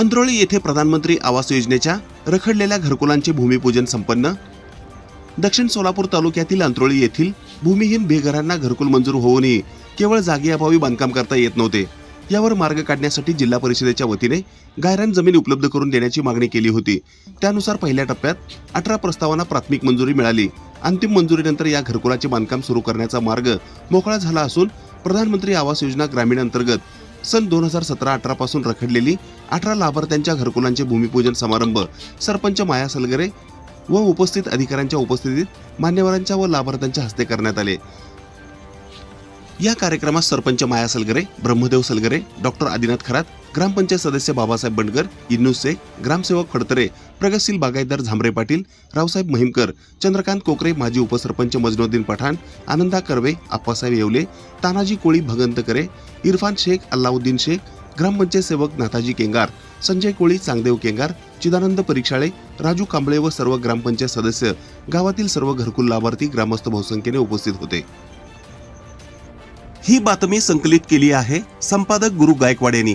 अंद्रोळी येथे प्रधानमंत्री आवास योजनेच्या रखडलेल्या घरकुलांचे भूमिपूजन संपन्न. दक्षिण सोलापूर तालुक्यातील अंत्रोळी येथील भूमिहीन बेघरांना घरकुल मंजूर होऊनही केवळ जागेअभावी बांधकाम करता येत नव्हते. यावर मार्ग काढण्यासाठी जिल्हा परिषदेच्या वतीने गायरान जमीन उपलब्ध करून देण्याची मागणी केली होती. त्यानुसार पहिल्या टप्प्यात अठरा प्रस्तावांना प्राथमिक मंजुरी मिळाली. अंतिम मंजुरीनंतर या घरकुलाचे बांधकाम सुरू करण्याचा मार्ग मोकळा झाला असून प्रधानमंत्री आवास योजना ग्रामीण अंतर्गत सन दोन हजार सतरा अठरापासून रखडलेली अठरा लाभार्थ्यांच्या घरकुलांचे भूमिपूजन समारंभ सरपंच माया सलगरे व उपस्थित अधिकाऱ्यांच्या उपस्थितीत मान्यवरांच्या व लाभार्थ्यांच्या हस्ते करण्यात आले. या कार्यक्रमात सरपंच माया सलगरे ब्रह्मदेव सलगरे डॉक्टर आदिनाथ खरात ग्रामपंचायत सदस्य बाबासाहेब बंडगर इन्नुसे ग्रामसेवक फडतरे प्रगतशील बागायतदार झांबरे पाटील रावसाहेब महिमकर चंद्रकांत कोकरे माजी उपसरपंच मजनुद्दीन पठाण आनंदा कर्वे आप्पासाहेब येवले तानाजी कोळी भगंत करे इरफान शेख अल्लाउद्दीन शेख ग्रामपंचायत सेवक नाथाजी केंगार संजय कोळी चांगदेव केंगार चिदानंद परीक्षाळे राजू कांबळे व सर्व ग्रामपंचायत सदस्य गावातील सर्व घरकुल लाभार्थी ग्रामस्थ बहुसंख्येने उपस्थित होते. ही बातमी संकलित केली आहे संपादक गुरु गायकवाड यांनी.